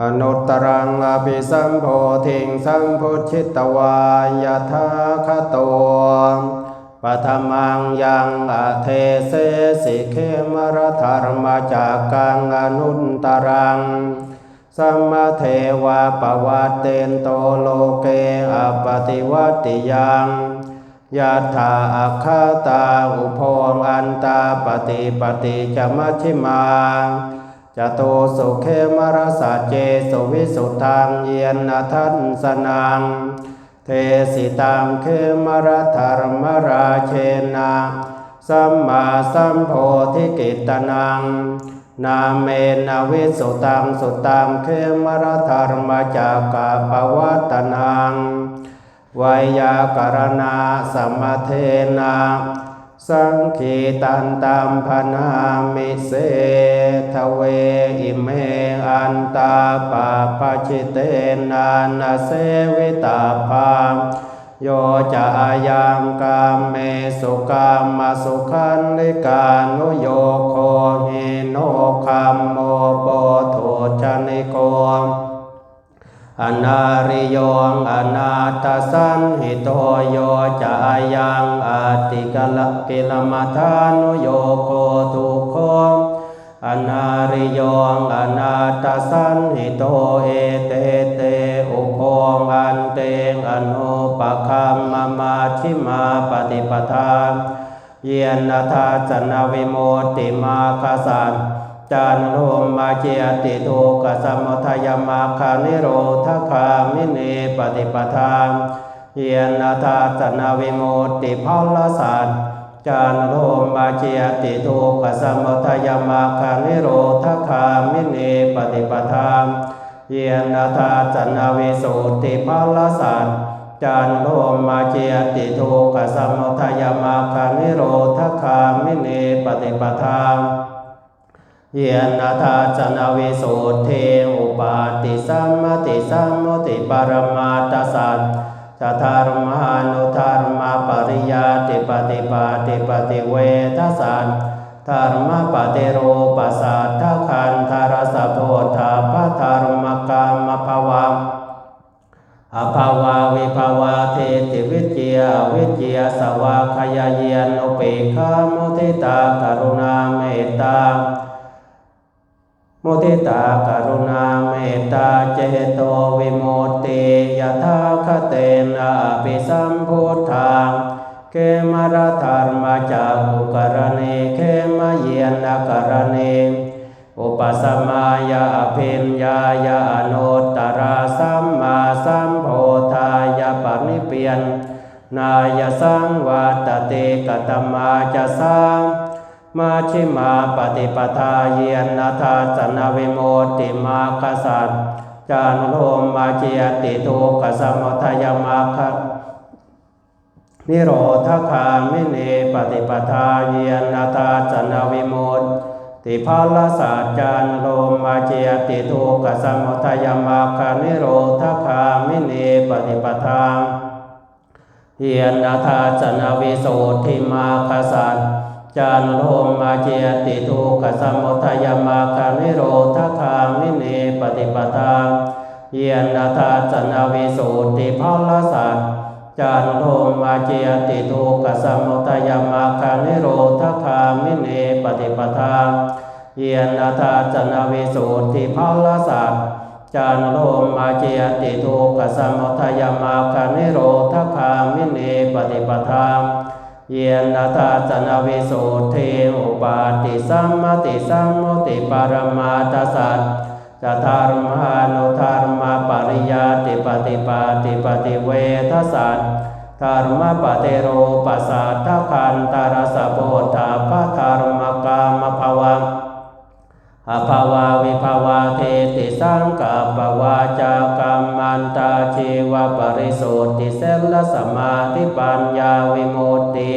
อนุตตรังอภิสัมโพธิงสัมพุชิตวายาทาคโตปัทมังยังอเทเสสิเคมรธรรมจากกังอนุตตรังสัมมาเทวาปวัตเตนโตโลเกอปฏิวัติยังยะถาอาคาตาอุโพงอันตาปฏิปฏิจมัชิมา จโตสุเคมรสะเจสุวิสุทธังเยียนทันสนังเทสิตังเคมรธรรมราเชนะสัมมาสัมโพธิกิตนัง นาเมนาวิสุตังสุตังเคมรธรรมจากกาปวัตนังไวยากรณาสมมเทนะ สังคีตันตัมพนามิเสทเวอิเมอันตาปาปชิเตนานาเสวิตาภาโยจะอายังกามเมสุกามมาสุขันลิกานุโยโคหิโนคัมโมโปโทชนิโก อนาริโยงอนาตสันหิโตโยจายังอติกลกิลมัทานุโยโคทุกโคอนาริโยงอนาตสันหิโตเอเตเตอุโพงันเตงอนุปคัมมามาชิมาปฏิปทาเยนนาทาจนาวิโมตติมาคาสัน จานโรมมาเจติโทกสมุทายมาคานิโรธคามิเนปฏิปทาเยนนาทาจนาวิโมตติภาลสันจานโรมมาเจติโทกสมุทายมาคานิโรธคามิเนปฏิปทาเยนนาทาจนาวิสุตติภาลสันจานโลมาเจติโทกสมุทายมาคานิโรธคามิเนปฏิปทา เยนาทาจนาวิสุทอุปาติสัมมติสัมมติปรมาตสัจจธารมานุธารมาปริยาติปฏิปาติปฏิเวทสัจธารมปฏิโรปัสสัทธคันธารสะโพธาปธารมกามภวังอภาวาวิภาวาเทติวิจยาวิจยาสวาขยายนอุเปกามุทิตากรุณาเมตตา มุทิตากรุณาเมตตาเจโตวิโมติยถาคเตนะอภิสัมพุทธังเขมรธรรมจากุกรณีเขมเยียนกรณีอุปสมายาอภิญญายาอนุตตราสัมมาสัมโพธายาปริเปียนนายสังวัตติกตมาจะสัง มาชิมาปฏิปทาเยียนนาทาสนาวิโมติมาคสัตจานโลมมาเจียติทุกขสมุทายมาคะนิโรธคามิเนปฏิปทาเยียนนาทาสนาวิโมติภาลสัจจานโลมมาเจียติทุกขสมุทายมาคะนิโรธคามิเนปฏิปทาเหียนนาทาจนาวิโสทิมาคสัต จานุโลมมาเจติทุกขสมุทายมาคานิโรธคามิเนปฏิปทาเหียนนาทาจนวิโสติภาลสัตจานุโลมมาเจติทุกขสมุทายมาคานิโรธคามิเนปฏิปทาเหียนนาทาจนวิโสติภาลสัตจานุโลมมาเจติทุกขสมุทายมาคานิโรธคามิเนปฏิปทา ยนะทาจนาวิสุทธิอุปาติสัมมติสัมมุติปรมาตสัตจธรรมานุธรรมาปริยาติปฏิปาติปฏิเวทสัตธรรมปฏิโรปัสสัทธคันตารสะโพธาปธรรมกามภวัง อภาวาวิภาวาเทติสังกัปปวาจากรรมันตาชีวปริสุทธิเสลสมาธิปัญญาวิมุตติ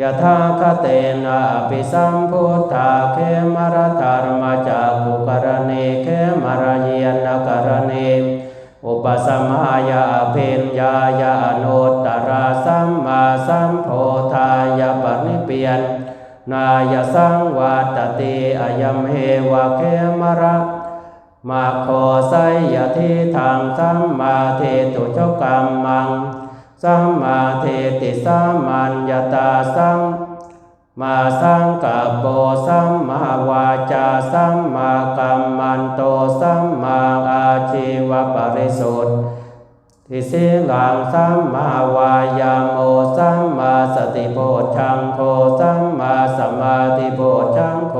ยะถาคเตนะอภิสัมพุทธาเขมรธรรมจากุกรณีเขมรเยียนกรณีอุปสมายาอภิญญายาอนุตราสัมมาสัมโพธายาปริเปียน นายสังวัตติอายมเฮวะเคมระมาโคไสยทิทางสัมมาเทตุชกรรมังสัมมาเทติสัมมัญญาตาสัมมาสังกัปโปสัมมาวาจาสัมมากัมมันโตสัมมาอาชีวปริสุทธ ทิสิลังสัมมาวายามโมสัมมาสติโพชังโฆสัมมาสมาธิโพชังโฆ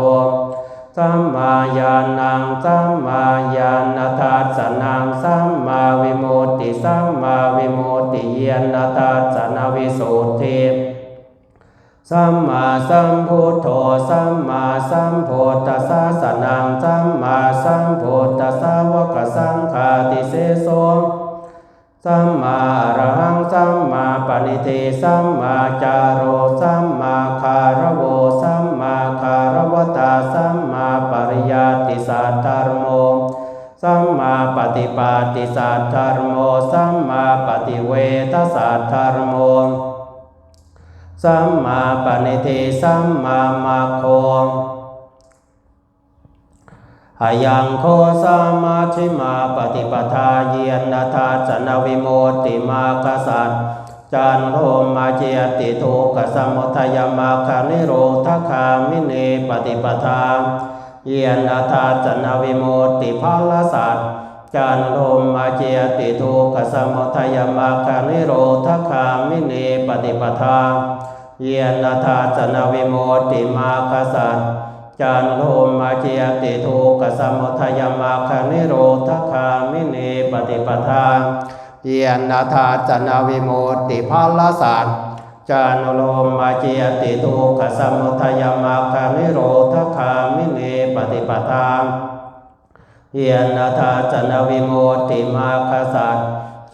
สัมมาญาณังสัมมาญาณทัสสนังสัมมาวิมุตติสัมมาวิมุตติเยนทัสสนวิสุทธิสัมมาสัมพุทโธสัมมาสัมพุทธัสสะสนังสัมมาสัมพุทธัสสะวกสังฆาติเสโส สัมมาอรหังสัมมาปณิทิสัมมาจารโรสัมมาคารโวสัมมาคารวตาสัมมาปริยัติสัทธรรมโมสัมมาปฏิปาติสัทธรรมโมสัมมาปฏิเวทสัทธรรมโมสัมมาปณิทิสัมมามาโค อายังโคสามาชิมาปฏิปทาเยียนนาทาสนวิโมติมากษัตริย์จันโทมาเจยติโทกสมุทัยมาคานิโรธคามิเนปฏิปทา เยียนนาทาสนวิโมติภาลสัตจันโทมาเจยติโทกสมุทัยมาคานิโรธคามิเนปฏิปทา เยียนนาทาสนวิโมตติมากษัตริย์ จันโทมาเจยติทุกขสมุทัยมาคานิโรธคามิเนปฏิปทาเยนนาธาจนาวิโมติภาลสัตจันโลมาเจยติทุกขสมุทัยมาคานิโรธคามิเนปฏิปทาเยนนาธาจนาวิโมติมาคสัต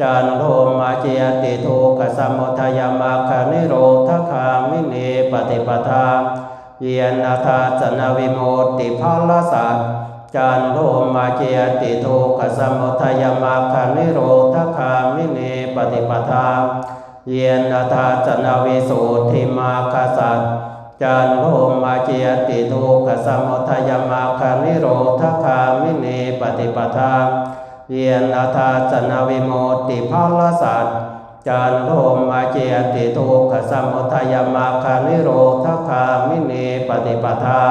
จันโทมาเจยติทุกขสมุทัยมาคานิโรธคามิเนปฏิปทา เยนนาธาสนวิโมติภาลสัตจันโทมาเจยติทุกขสมุทัยมาคานิโรธคามิเนปฏิปทา เยนนาธาสนวิสุทธิมาคาสัตจันโทมาเจยติทุกขสมุทัยมาคานิโรธคามิเนปฏิปทา เยนนาธาสนวิโมติภาลสัต จันโทมาเจติทุกขสมุทัยมาคานิโรธคามิเนปฏิปทา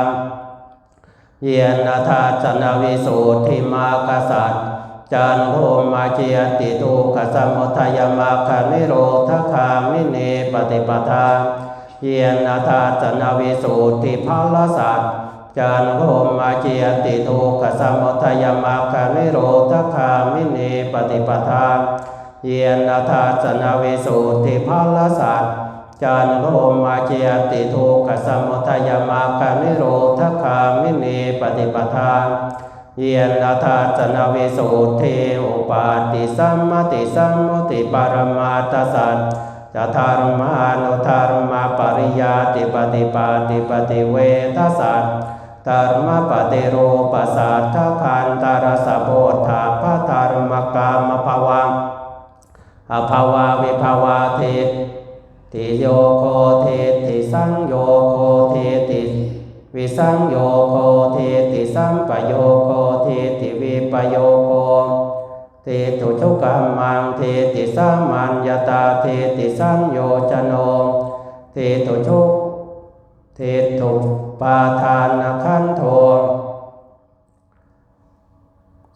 เยนนาธาสนวิสุทธิมาคสัตจันโทมาเจติทุกขสมุทัยมาคานิโรธคามิเนปฏิปทาเยนนาธาสนวิสุทธิภาลสัตจันโทมาเจติทุกขสมุทัยมาคานิโรธคามิเนปฏิปทา เยนนาธาสนาวิสุทธิภาลสัตจันโทมาเจยติทุกขสมุทัยมาคานิโรธคามิเนปฏิปทาเยนนาธาสนาวิสุทธิอุปาติสัมมติสัมมุติปรมาตสัตจะธารมานุธารมาปริยาติปฏิปาติปฏิเวทสัตธรรมปฏิรูปสัตถคันตารสโพธาพธรรมกามภวัง อภาวาวิภาวาเทติโยโคเทติสังโยโคเทติวิสังโยโคเทติสัมปโยโคเทติวิปโยโคเทตุชุกรรมังเทติสัมมัญญาตาเทติสังโยจโนเทตุชุเทตุปาทานขันโท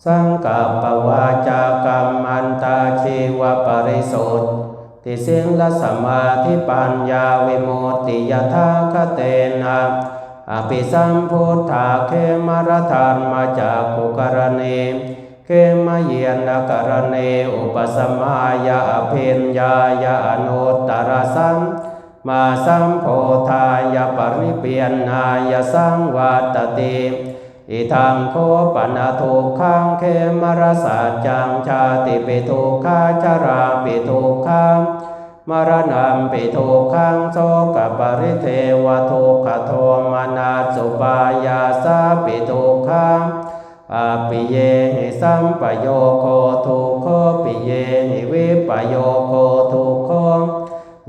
สังกัปปวาจากรรมันตาชีวปริสุทธิสิงลสมาธิปัญญาวิโมตติยถาคเตนะอภิสัมพุทธาเคมรธรรมาจากกุกรณีเคมเยียนกรณีอุปสมายาอภิญญายาอนุตตรสัมมาสัมโพธายปริเปียนนายสังวัตติ อิทังโคปนาทุกขังเคมรสัจจังชาติปิทุกขาจาราปิทุกขังมรณะปิทุกขังโสกปริเทวทุกขโทมานาสุปายาสาปิทุกขังอาปิเยหิสัมปโยโคทุกขปิเยหิวิปโยโคทุกข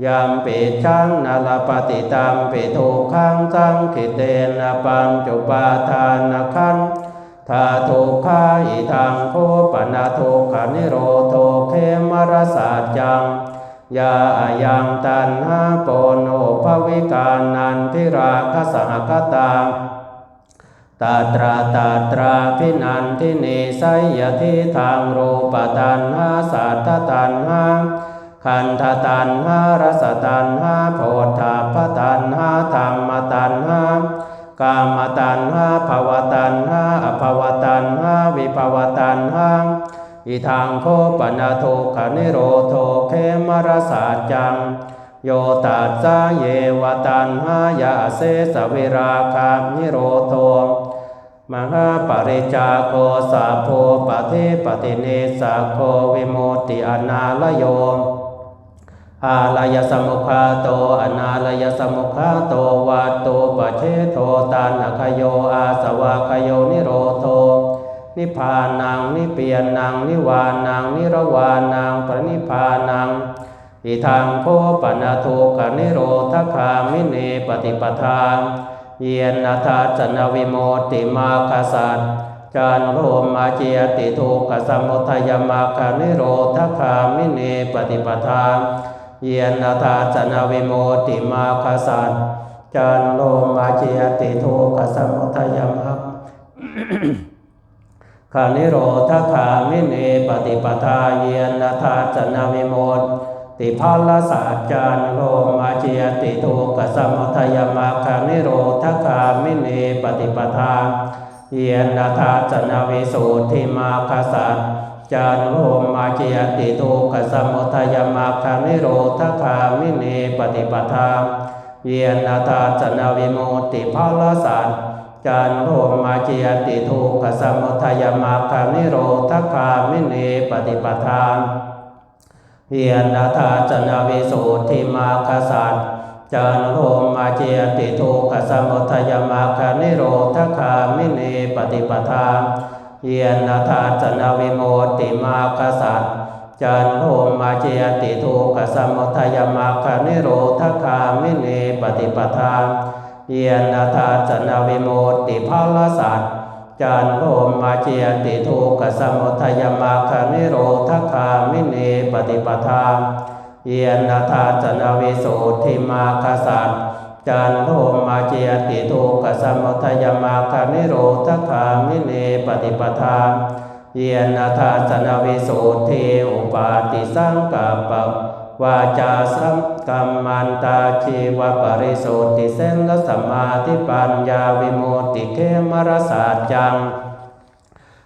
ยามปิชังนาลปฏิตามปิทุขังสังคิเตนะปัญจุปาทานขันทาทุกขาอิทังโคปนาทุกขานิโรโทเคมรสาจังยาอายังตันหาโปโนภวิกานันทิราคสหคตาตาตราตาตราพินันทิเนีไสยทิทางรูปตันหาสัตตตันหา ขันธตันหารสตันหาโพธาปตันหาธรรมตันหากามตันหาภวตันหาอภวตันหาวิภวตันหาอิทางโคปนาโทขนิโรโทเคมรสาจัง โยตัสสะเยวตันหายาเสสวิราคานิโรโทมหาปริจาโกสาโพปเทปติเนสาโควิโมติอนาลโยม อาลายสมุขาโตอนาลายสมุขาโตวัตโตปะเชโทตานัคโยอาสวะคโยนิโรโท นิพพานังนิเปียนังนิวานังนิรวานังปรินิพพานังอิทังโคปนาทุกนิโรธคามิเนปฏิปทาเยนนาทาจนวิโมติมาคาสัตจานโรมาเจติทุกขสมุทัยมาคานิโรธคามิเนปฏิปทา เยนาทาจนาวิโมติมาคาสันจานโลมาเจยติทุกขสมุทัยมักคานิโรธคามิเนปฏิปทาเยนาทาจนาวิโมติภาลสัจจานโลมาเจยติทุกขสมุทัยมักคานิโรธคามิเนปฏิปทาเยนาทาจนาวิสุทธิมาคาสัน จานโลมาเจยติทุกขสมุทัยมาคานิโรธคามิเนปฏิปทาเยนาตาจนาวิโมติภาลสันจานโลมาเจยติทุกขสมุทัยมาคานิโรธคามิเนปฏิปทาเยนาตาจนาวิสุติมาคาสันจานโลมาเจยติทุกขสมุทัยมาคานิโรธคามิเนปฏิปทา เยนนาทาจนาวิโมติมาคสัตจันโทมาเจยติทุกขสมุทยมาคานิโรธคามิเนปฏิปทาเยนนาทาจนาวิโมติภาลสัตจันโทมาเจยติทุกขสมุทยมาคานิโรธคามิเนปฏิปทาเยนนาทาจนาวิสุทธิมาคสัต จันโทมาเจยติทุกขสมุทัยมาคานิโรธคามิเนปฏิปทา เยนาทาสนาวิโสุทอุปาติสังกัปะวาจาสัมกัมมันตาชีวปริสุทธิเสนละสัมมาธิปัญญาวิมุตติเคมรสาจัง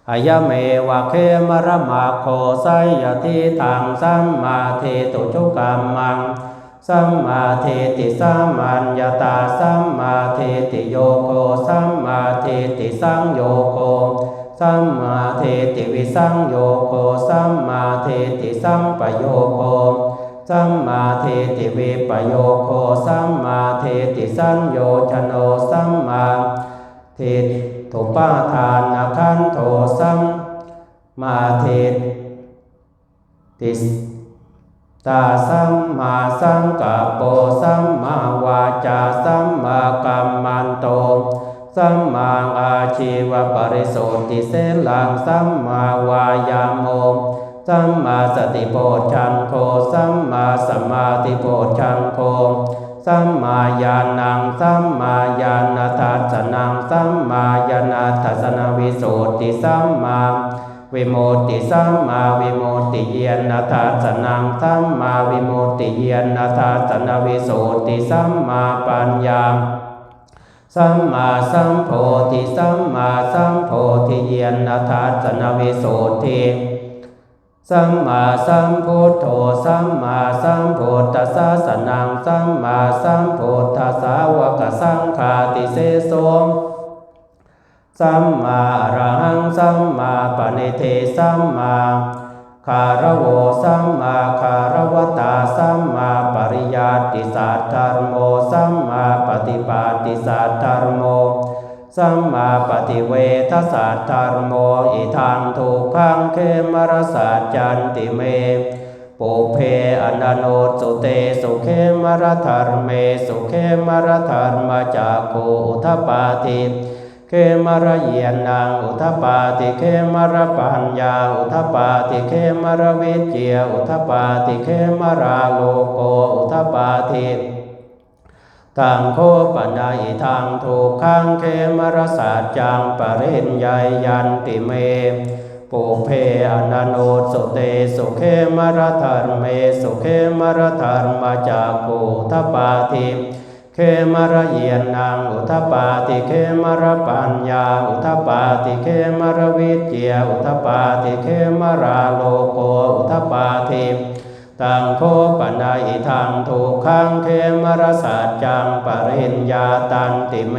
อายเมวะเคมรมาโคไสยติทางสัมมาเทตุจุกรรมัง สัมมาเทติสัมมัญญาตาสัมมาเทติโยโกสัมมาเทติสังโยโกสัมมาเทติวิสังโยโกสัมมาเทติสัมปโยโกสัมมาเทติวิปโยโกสัมมาเทติสัญโยชโนสัมมาเทตุปาทานขันโทสัมมาเทติ ตาสัมมาสังกัปโปสัมมาวาจาสัมมากัมมันโต สัมมาอาชีวปริสุทธิเสลังสัมมาวายาโมสัมมาสติโพชังโคสัมมาสมาธิโพชังโคสัมมาญาณังสัมมาญาณทัสสนังสัมมาญาณทัสสนวิสุทธิสัมมา วิโมตติสัมมาวิโมตติเยนนาทัสนังสัมมาวิโมตติเยนนาทัสสนวิโสุทธิสัมมาปัญญาสัมมาสัมโพธิสัมมาสัมโพธิเยนนาทัสสนวิโสุทธิสัมมาสัมพุทโธสัมมาสัมพุทธัสสะสนังสัมมาสัมพุทธัสสะวกสังฆาติเสโส สัมมาอรหังสัมมาปณิเทสัมมาคารโวสัมมาคารวตาสัมมาปริยัติสัทธรรมโมสัมมาปฏิปาติสัทธรรมโมสัมมาปฏิเวทสัทธรรมโมอิทังทุกขังเคมรสัจจันติเมปุเพอนันโนสุเตสุเคมรธรรมเมสุเคมรธรรมจากโกอุทปาทิ เคมระเยียนนางอุทปาติเคมระปัญญาอุทปาติเคมระวิเจียอุทปาติเคมราโลโกอุทปาติทางโคปัญญาทางถูกขังเคมรสาจังปริญญายันติเมปุเพอนันโนสุเตสุเคมรธรรมเมสุเคมรธรรมจากกูทปาติ เคมรเยียนนางอุทปาติเคมรปัญญาอุทปาติเคมรวิเจียอุทปาติเคมราโลโกอุทปาติตังโคปนาอิทังถูกขังเคมรสัจจังปริญญาตันติเม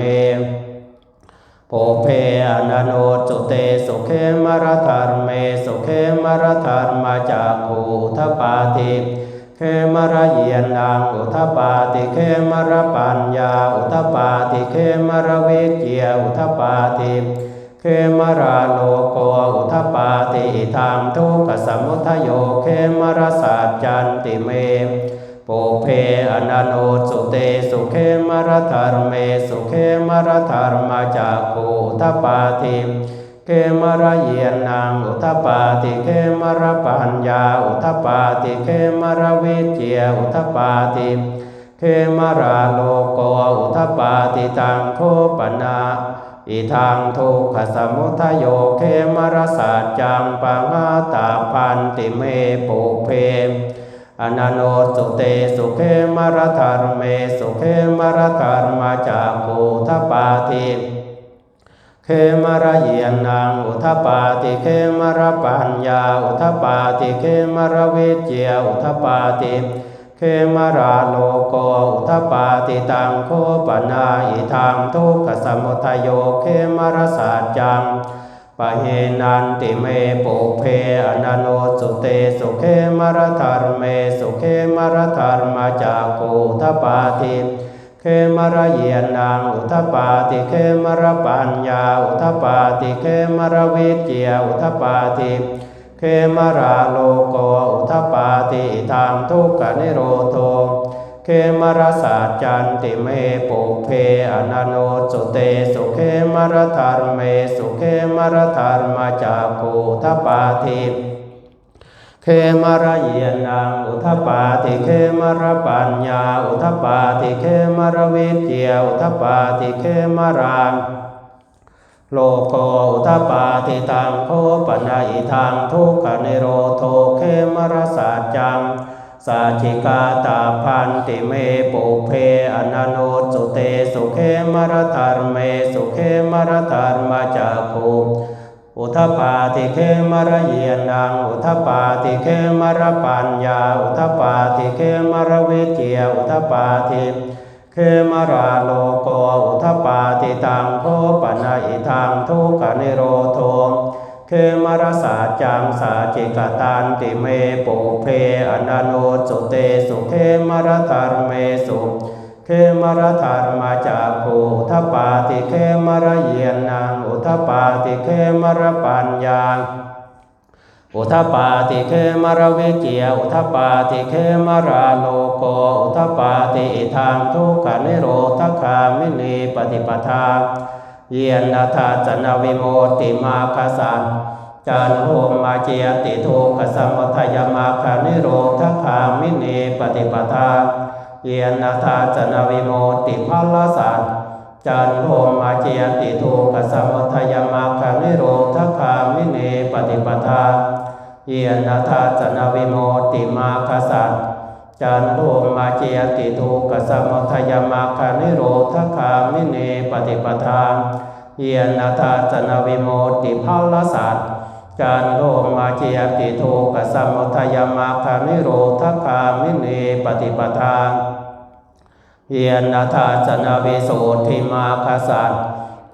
โพเพอนันโนจุเตสุเคมรธรรมเมสุเคมรธรรมจากขูทปาติ เคมรเยียนนางอุทปาติเคมรปัญญาอุทปาติเคมรวิเจียอุทปาติเคมราโลโกอุทปาติอิทามทุกขสมุทโยเคมรสัจจันติเมปุเพอนันโนสุเตสุเคมรธรรมเมสุเคมรธรรมจากขูทปาติ เคมรเยียนนางอุทปาติเคมรปัญญาอุทปาติเคมรวิเจียอุทปาติเคมราโลโกอุทปาติตังโคปนาอิทางทุกขสมุทโยเคมรสัจจังปังาตาพันติเมปุเพอนันโนสุเตสุเคมรธรรมเมสุเคมรธรรมจากกูทปาติ เคมรเยียนนางอุทปาติเคมรปัญญาอุทปาติเคมรวิเจียอุทปาติเคมราโลโกอุทปาติตังโคปนาอิทางทุกขสมุทโยเคมรสัจจังปะเฮนันติเมปุเพอนันโนสุเตสุเคมรธรรมเมสุเคมรธรรมจากกูทปาติ เคมรเยียนนางอุทปาติเคมรปัญญาอุทปาติเคมรวิเจียอุทปาติเคมราโลโกอุทปาติทางทุกขนิโรโทเคมรสาจันติเมปุเพอนันโนสุเตสุเคมรธรรมเมสุเคมรธรรมจากกูทปาติ เคมรเยียนนางอุทปาติเคมรปัญญา อุทปาติเคมรวิเจียอุทปาติเคมราโลโกอุทปาติตังโคปนาอิทังทุกขนิโรโทเคมรสัจจังสัจจิกาตาพันติเมปุเพอนันโนสุเตสุเคมรธรรมเมสุเคมรธรรมจากภู อุทปาติเคมรเยนนางอุทปาติเคมรปัญญา อุทปาติเคมรวิเจียอุทปาติเคมราโลโกอุทปาติตังโคปนาอิทังทุกขนิโรโทเคมรสาจังสาจิกตันติเมปุเพอนันโนสุเตสุเคมรธรรมเมสุ เคมรธรรมจากภูอุทปาติเคมรเยียนนางอุทปาติเคมรปัญญาอุทปาติเคมรวิเจียอุทปาติเคมราโลโกอุทปาติทางทุกขนิโรธคามินีปฏิปทา เยียนนาธาจนวิโมติมาคสันจานโหมมาเจียติทุกขสมุทยมาคานิโรธคามินีปฏิปทา เยนนาธาจนวิโมติพัลลสันจานโหมาเจียติทุกขสมุทยมาคานิโรธคามิเนปฏิปทาเยียนาธาจนวิโมติมาคสัตจันโทมาเจยติทุกขสมุทยมาคานิโรธคามิเนปฏิปทาเยียนาธาจนวิโมติภาลสัต จันโทมาเจยติทุกขสมุทยมาคานิโรธคามิเนปฏิปทาเยียนาธาจนาวิโสทิมาคสัต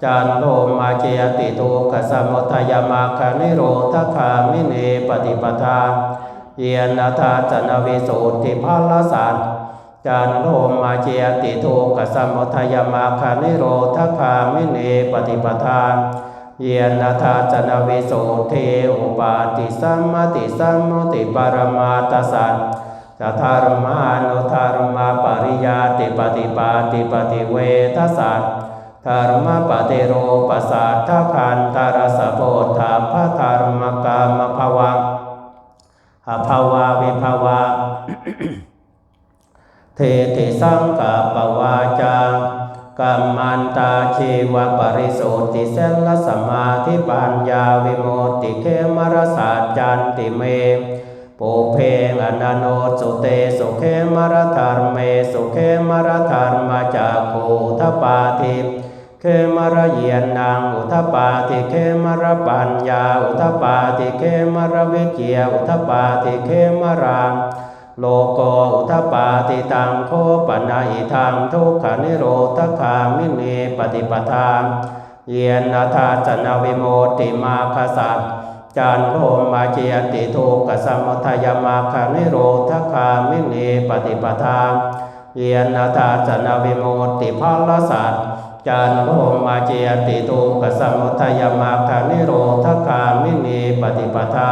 จันโทมาเจยติทุกขสมุทยมาคานิโรธคามิเนปฏิปทาเยียนาธาจนาวิสุทธิภาลสัตจันโทมาเจยติทุกขสมุทยมาคานิโรธคามิเนปฏิปทา เยียนาธาจนวิโสุทอุปาติสัมมติสัมมติปรมาตสัตจะธรรมานุธรรมาปริยาติปฏิปาติปฏิเวทสัตธรรมปฏิโรปสาทคันตารสโพธาพธรรมกามภวังอภาวาวิภาวาเทติสังกปปวาจา กัมมันตาชีวปริสุทธิเสลสมาธิปัญญาวิโมติเคมรสาจันติเมปุเพงอนันโนสุเตสุเคมรธรรมเมสุเคมรธรรมจากขูทปาทิเคมรเยียนนางอุทปาติเคมรปัญญาอุทปาติเคมรวิเกียอุทปาติเคมรัง โลโกอุทปาติตังโคปนาอิทังทุกขานิโรธคามิเนปฏิปทาเยนนาธาจนาวิโมติมาคสัตจันโทมาเจยติทุกขสมุทัยมาคานิโรธคามิเนปฏิปทาเยนนาธาจนาวิโมติภาลสัตจันโทมาเจยติทุกขสมุทัยมาคานิโรธคามิเนปฏิปทา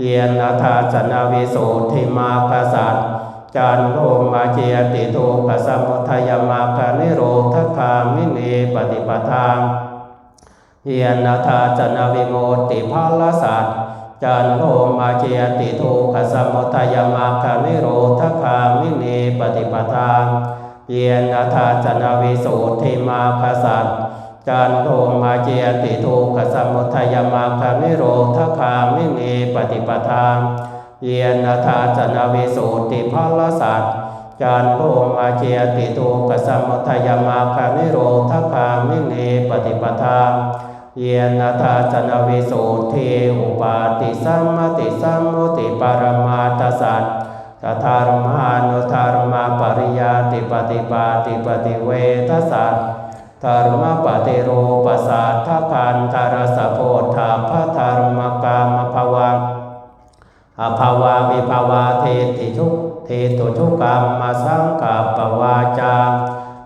เยนาธาจนาวิโสทิมาคสัตจันโทมาเจยติทุกขสมุทัยมาคานิโรธคามิเนปฏิปทาเยนาธาจนาวิโมติภาลสัตจันโทมาเจยติทุกขสมุทัยมาคานิโรธคามิเนปฏิปทาเยนาธาจนาวิโสทิมาคสัต จันโทมาเจยติทุกขสมุทัยมาคานิโรธคามิเนปฏิปทาเยนะธาจนาวิสุทธิภาลสัตจันโทมาเจยติทุกขสมุทัยมาคานิโรธคามิเนปฏิปทาเยนะธาจนาวิสุทธิอุปาติสัมมติสัมมุติปรมาตสัตตถารมานุธารมาปริยาติปฏิปาติปฏิเวทสัต ธรรมปฏิโรปสาทคันตารสโพธาพธรรมกามภวังอภาวาวิภาวาเทติทุกเทตุทุกกรรมสังกาปวาจา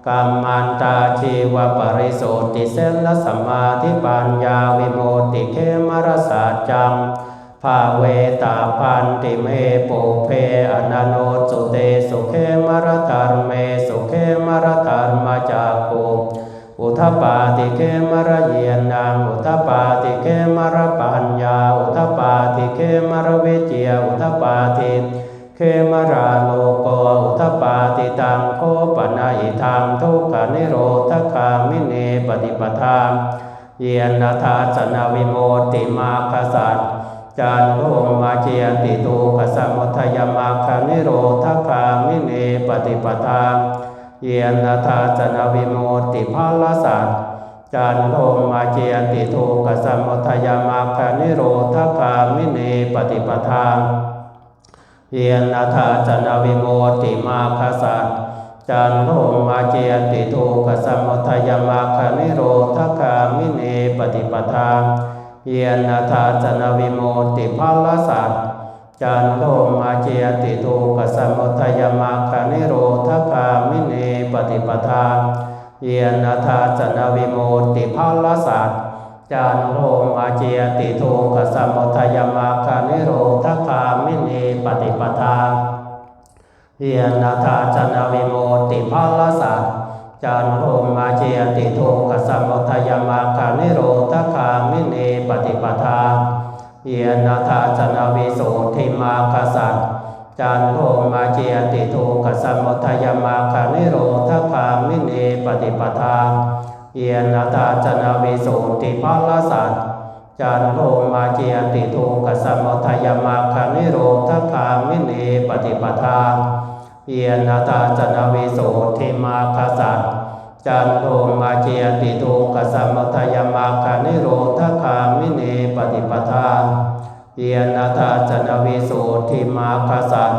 กรรมันตาชีวปริสุทธิเสลสมาธิปัญญาวิโมติเคมรสาจังภาเวตาพันติเมปุเพอนันโนสุเตสุเคมรธรรมเมสุเคมรธรรมจากุ อุทปาติเคมรเยียนนางอุทปาติเคมรปัญญาอุทปาติเคมรวิเจียอุทปาติเคมราโลโกอุทปาติตังโคปนาอิทังทุกขานิโรธคามิเนปฏิปทาเยนนาธาสนาวิโมติมาคสัตจันโทมาเจียติตุขสมุทยมาคานิโรธคามิเนปฏิปทา เยนะธาจนาวิโมติภาลสัตจันโทมาเจยติโทกขสมุทัยมาคานิโรธคามิเนปฏิปทาเยนะธาจนาวิโมติมาคสัตจันโทมาเจยติโทกขสมุทัยมาคานิโรธคามิเนปฏิปทาเยนะธาจนาวิโมติภาลสัต จันโทมาเจยติทุกขสมุทัยมาคานิโรธคามิเนปฏิปทาเยนะธาจนาวิโมติภาลสัตจันโทมาเจยติทุกขสมุทัยมาคานิโรธคามิเนปฏิปทาเยนะธาจนาวิโมติภาลสัตจันโทมาเจยติทุกขสมุทัยมาคานิโรธคามิเนปฏิปทา เยนะธาจนาวิโสทิมาคสัตจันโทมาเจยติทุกขสมุทยมาคานิโรธคามิเนปฏิปทาเยนะธาจนาวิโสติภาลสัตจันโทมาเจยติทุกขสมุทยมาคานิโรธคามิเนปฏิปทาเยนะธาจนาวิโสทิมาคสัต จันโทมาเจยติทุกขสมุทัยมาคานิโรธคามิเนปฏิปทาเยนะธาจนาวิสุทธิมาคสัต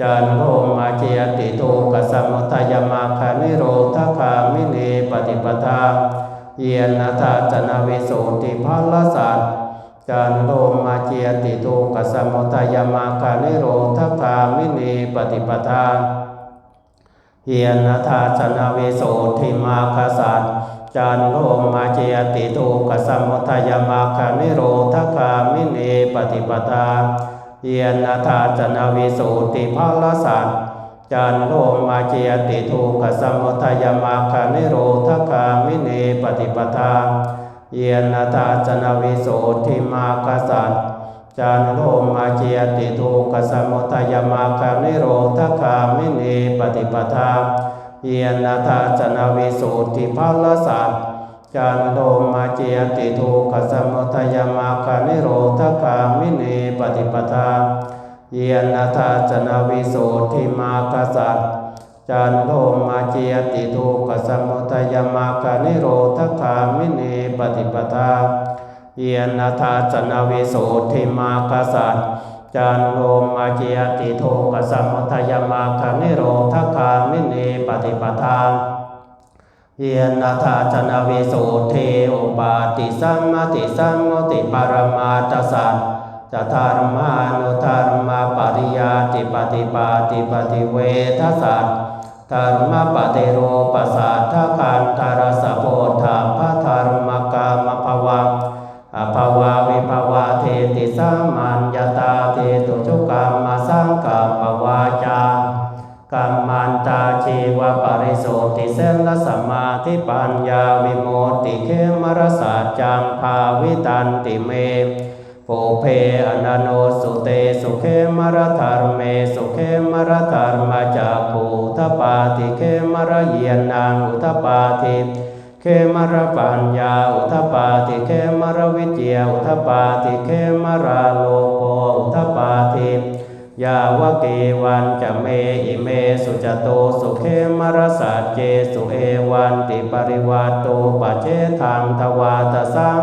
จันโทมาเจยติทุกขสมุทัยมาคานิโรธคามิเนปฏิปทาเยนะธาจนาวิสุทธิภาลสัตจันโทมาเจยติทุกขสมุทัยมาคานิโรธคามิเนปฏิปทา เยนะธาจนาวิโสทิมาคสัตจันโทมาเจยติทุกขสมุทยมาคานิโรธคามิเนปฏิปทาเยนะธาจนาวิโสติภาลสัตจันโลมาเจียติทุกขสมุทยมาคานิโรธคามิเนปฏิปทาเยนตาจนาวิโสทิมากสัต จานโลมาเจียติทุกสมุทัยมาคานิโรธคามิเนปฏิปทาเยนตาจนาวิโสทิภัลสัตจานโลมาเจียติทุกสมุทัยมาคานิโรธคามิเนปฏิปทาเยนตาจนาวิโสทิมากสัตจันโลมาเจียติทุกสมุทัยมาคานิโรธคามิเนปฏิปทา เยนทาจนาวิโสทิมากสัตจันโลมาเจียติทุกขสมุทัยมาคานิโรธคามิเนปฏิปทาเยนทาจนาวิโสเทโอปาติสัมมติสัมมติปรมาตสัตจะธรรมานุธรรมาปริยาติปฏิปาติปฏิเวทสัตธรรมปฏิโรปสัทธคันธารสโพธาพระธรรมกามภวัง อภวาวิภวาเทติสัมมัญญตาเทตุจุกรรมสังกัปปวาจากัมมันตาชีวปริโสติเสลสมาธิปัญญาวิโมติเขมรสาจังภาวิตันติเมปุเพอนันโนสุเตสุเขมรธรเมสุเขมรธรรมจักภูทปาติเขมรเยียนนางอุทปาติ ขมรปัญญาอุทปาติเขมรวิเจียอุทปาติเขมราโลโกอุทปาติยาวะเกวันจะเมอิเมสุจโตสุเขมรสัจเจสุเอวันติปริวาโตปัจเจทังทวาตสัง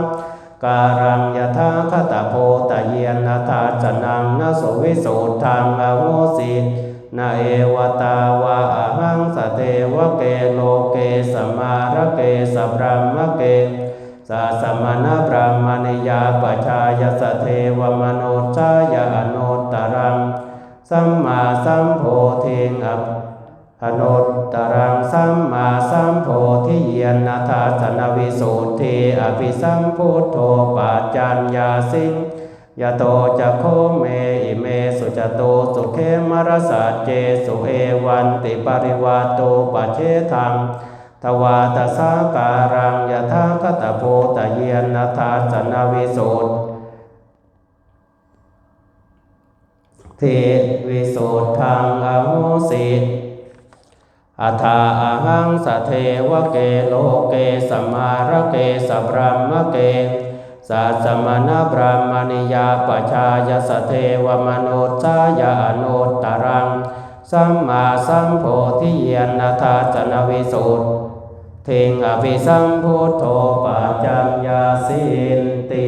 การังยถาคตโพตเยนนาตาจนังนสุวิสุทธังอโหสิ นาเอวตาวาอหังสเทวเกโลเกสมาระเกสพรหมเกสัสมณพรามณิยาปชายสเทวมโนชายอนุตรังสัมมาสัมโพธิงออนุตตรังสัมมาสัมโพธิเยนนาทาสนวิสุทธิอภิสัมพุทโธปัจจัญญาสิง ยะโตจะโคเมอิเมสุจโตสุเขมรสัจเจสุเอวันติปริวาโตปัเชทังทวาตสาการังยถาคตโพตะเยนนาทาสนาวิสุทธิเทวิสุทธังอโหสิอัฏฐาอหังสเทวะเกโลเกสมาระเกสพรหมเก สัสมณพรหมณิยาปชายสเทวมนุษชยาอนุตตรัง สัมมาสัมโพธิเยนนาทาจนวิสุทธิงอภิสัมพุทโธปัจจัญญาสินติ